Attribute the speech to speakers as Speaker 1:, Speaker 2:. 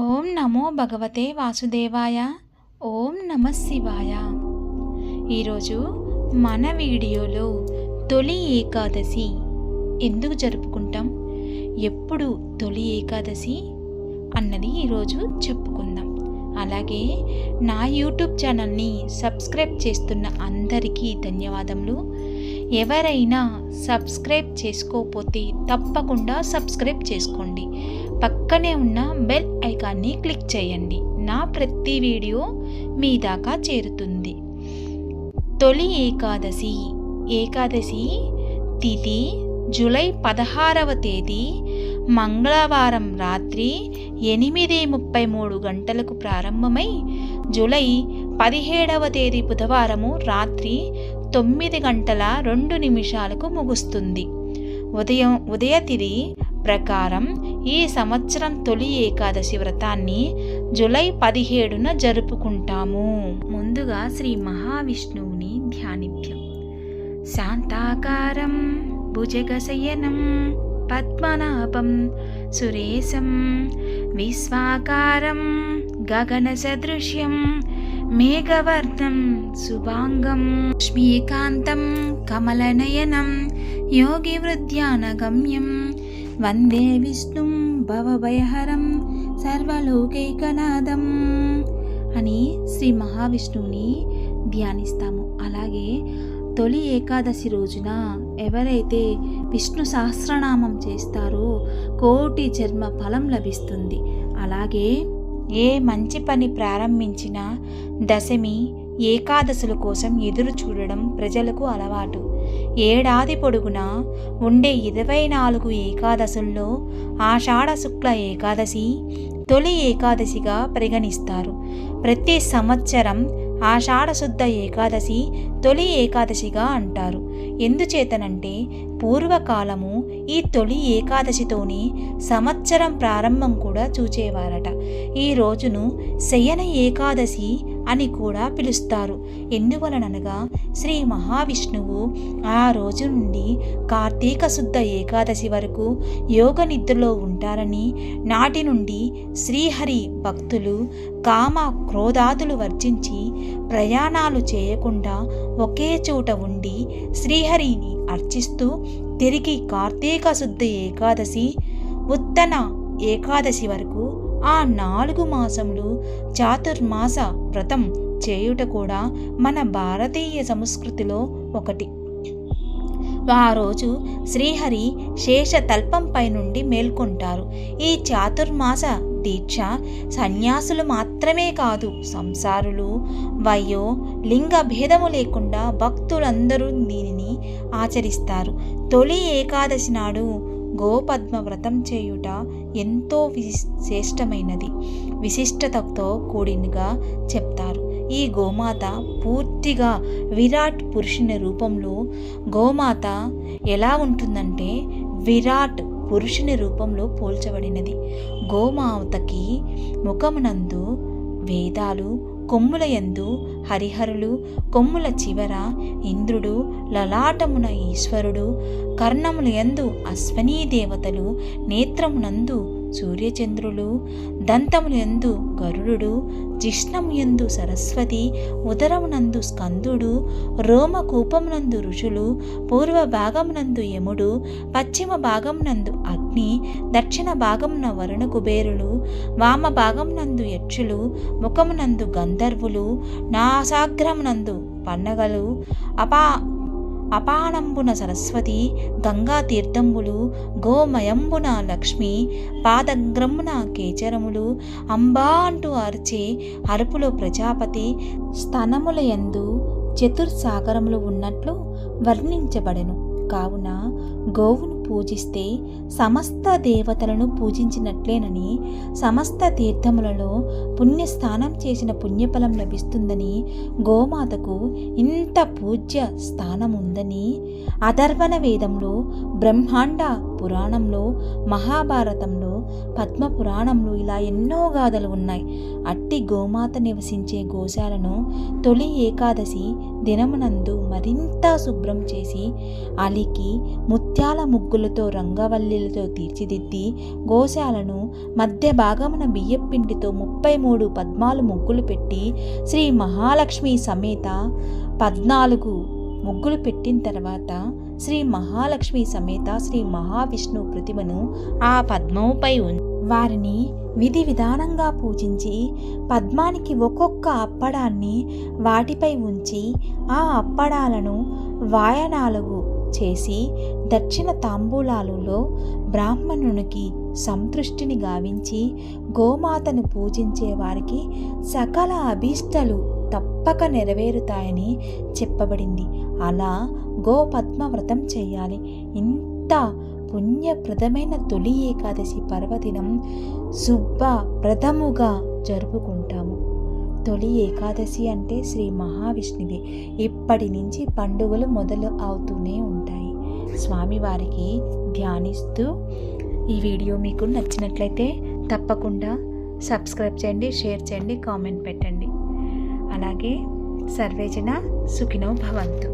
Speaker 1: ఓం నమో భగవతే వాసుదేవాయ. ఓం నమ శివాయ. ఈరోజు మన వీడియోలో తొలి ఏకాదశి ఎందుకు జరుపుకుంటాం? ఎప్పుడు తొలి ఏకాదశి అన్నది ఈరోజు చెప్పుకుందాం. అలాగే నా యూట్యూబ్ ఛానల్ని సబ్స్క్రైబ్ చేస్తున్న అందరికీ ధన్యవాదములు. ఎవరైనా సబ్స్క్రైబ్ చేసుకోకపోతే తప్పకుండా సబ్స్క్రైబ్ చేసుకోండి. పక్కనే ఉన్న బెల్ ఐకాన్ని క్లిక్ చేయండి. నా ప్రతి వీడియో మీ దాకా చేరుతుంది. తొలి ఏకాదశి ఏకాదశి తిథి జూలై పదహారవ తేదీ మంగళవారం రాత్రి ఎనిమిది ముప్పై మూడు గంటలకు ప్రారంభమై జూలై పదిహేడవ తేదీ బుధవారము రాత్రి తొమ్మిది గంటల రెండు నిమిషాలకు ముగుస్తుంది. ఉదయం ఉదయతిథి ప్రకారం ఈ సంవత్సరం తొలి ఏకాదశి వ్రతాన్ని జూలై పదిహేడున జరుపుకుంటాము. ముందుగా శ్రీ మహావిష్ణువుని ధ్యానిద్యం శాంతాకారం భుజగశయనం పద్మనాభం సురేశం విశ్వాకారం గగనసదృశ్యం మేఘవర్ణం శుభాంగం లక్ష్మీకాంతం కమలనయనం యోగివృద్ధ్యానగమ్యం వందే విష్ణుం భవభయహరం సర్వలోకైకనాథం అని శ్రీ మహావిష్ణువుని ధ్యానిస్తాము. అలాగే తొలి ఏకాదశి రోజున ఎవరైతే విష్ణు సహస్రనామం చేస్తారో కోటి జన్మ ఫలం లభిస్తుంది. అలాగే ఏ మంచి పని ప్రారంభించినా దశమి ఏకాదశుల కోసం ఎదురు చూడడం ప్రజలకు అలవాటు. ఏడాది పొడుగునా ఉండే ఇరవై నాలుగు ఏకాదశుల్లో ఆషాఢ శుక్ల ఏకాదశి తొలి ఏకాదశిగా పరిగణిస్తారు. ప్రతి సంవత్సరం ఆషాఢశుద్ధ ఏకాదశి తొలి ఏకాదశిగా అంటారు. ఎందుచేతనంటే పూర్వకాలము ఈ తొలి ఏకాదశితోనే సంవత్సరం ప్రారంభం కూడా చూచేవారట. ఈ రోజును శయన ఏకాదశి అని కూడా పిలుస్తారు. ఎందువలననగా శ్రీ మహావిష్ణువు ఆ రోజు నుండి కార్తీక శుద్ధ ఏకాదశి వరకు యోగ నిద్రలో ఉంటారని నాటి నుండి శ్రీహరి భక్తులు కామ క్రోధాదులు వర్జించి ప్రయాణాలు చేయకుండా ఒకే చోట ఉండి శ్రీహరిని అర్చిస్తూ తిరిగి కార్తీక శుద్ధ ఏకాదశి ఉత్తన ఏకాదశి వరకు ఆ నాలుగు మాసములు చాతుర్మాస వ్రతం చేయుట కూడా మన భారతీయ సంస్కృతిలో ఒకటి. ఆ రోజు శ్రీహరి శేష తల్పంపై నుండి మేల్కొంటారు. ఈ చాతుర్మాస దీక్ష సన్యాసులు మాత్రమే కాదు సంసారులు వయో లింగ భేదము లేకుండా భక్తులందరూ దీనిని ఆచరిస్తారు. తొలి ఏకాదశి నాడు గోపద్మ వ్రతం చేయుట ఎంతో విశిష్టమైనది విశిష్టతతో కూడినగా చెప్తారు. ఈ గోమాత పూర్తిగా విరాట్ పురుషుని రూపంలో గోమాత ఎలా ఉంటుందంటే విరాట్ పురుషుని రూపంలో పోల్చబడినది. గోమాతకి ముఖమునందు వేదాలు కొమ్ముల యందు హరిహరులు కొమ్ముల చివర ఇంద్రుడు లలాటమున ఈశ్వరుడు కర్ణముల యందు అశ్వనీ దేవతలు నేత్రమునందు సూర్యచంద్రులు దంతములు ఎందు గరుడు జిష్ణము ఎందు సరస్వతి ఉదరమునందు స్కందుడు రోమకూపమునందు ఋషులు పూర్వ భాగమునందు యముడు పశ్చిమ భాగమునందు అగ్ని దక్షిణ భాగమున వరుణ కుబేరులు వామ భాగమునందు యక్షులు ముఖమునందు గంధర్వులు నాసాగ్రమునందు పన్నగలు అపా అపానంబున సరస్వతి గంగా తీర్థంబులు గోమయంబున లక్ష్మి పాదగ్రమున కేచరములు అంబా అంటూ అరిచే అరుపులో ప్రజాపతి స్థనముల యందు చతుర్సాగరములు ఉన్నట్లు వర్ణించబడెను. కావున గోవును పూజిస్తే సమస్త దేవతలను పూజించినట్లేనని సమస్త తీర్థములలో పుణ్యస్థానం చేసిన పుణ్యఫలం లభిస్తుందని గోమాతకు ఇంత పూజ్య స్థానం ఉందని అధర్వణ వేదంలో బ్రహ్మాండ పురాణంలో మహాభారతంలో పద్మ పురాణంలో ఇలా ఎన్నో గాథలు ఉన్నాయి. అట్టి గోమాత నివసించే గోశాలను తొలి ఏకాదశి దినమునందు మరింత శుభ్రం చేసి అలికి ముత్యాల ముగ్గులతో రంగవల్లిలతో తీర్చిదిద్ది గోశాలను మధ్య భాగమున బియ్యపిండితో ముప్పై మూడు పద్మాలు ముగ్గులు పెట్టి శ్రీ మహాలక్ష్మి సమేత పద్నాలుగు ముగ్గులు పెట్టిన తర్వాత శ్రీ మహాలక్ష్మి సమేత శ్రీ మహావిష్ణు ప్రతిమను ఆ పద్మముపై ఉం వారిని విధి విధానంగా పూజించి పద్మానికి ఒక్కొక్క అప్పడాన్ని వాటిపై ఉంచి ఆ అప్పడాలను వాయనాలుగు చేసి దక్షిణ తాంబూలాలులో బ్రాహ్మణునికి సంతృష్టిని గావించి గోమాతను పూజించే వారికి సకల అభీష్టలు తప్పక నెరవేరుతాయని చెప్పబడింది. అలా గోపద్మ వ్రతం చేయాలి. ఇంత పుణ్యప్రదమైన తొలి ఏకాదశి పర్వదినం సుబ్బ ప్రథముగా జరుపుకుంటాము. తొలి ఏకాదశి అంటే శ్రీ మహావిష్ణువే. ఇప్పటి నుంచి పండుగలు మొదలు అవుతూనే ఉంటాయి. స్వామివారికి ధ్యానిస్తూ ఈ వీడియో మీకు నచ్చినట్లయితే తప్పకుండా సబ్స్క్రైబ్ చేయండి షేర్ చేయండి కామెంట్ పెట్టండి. అలాగే సర్వేజన సుఖినో భవంతు.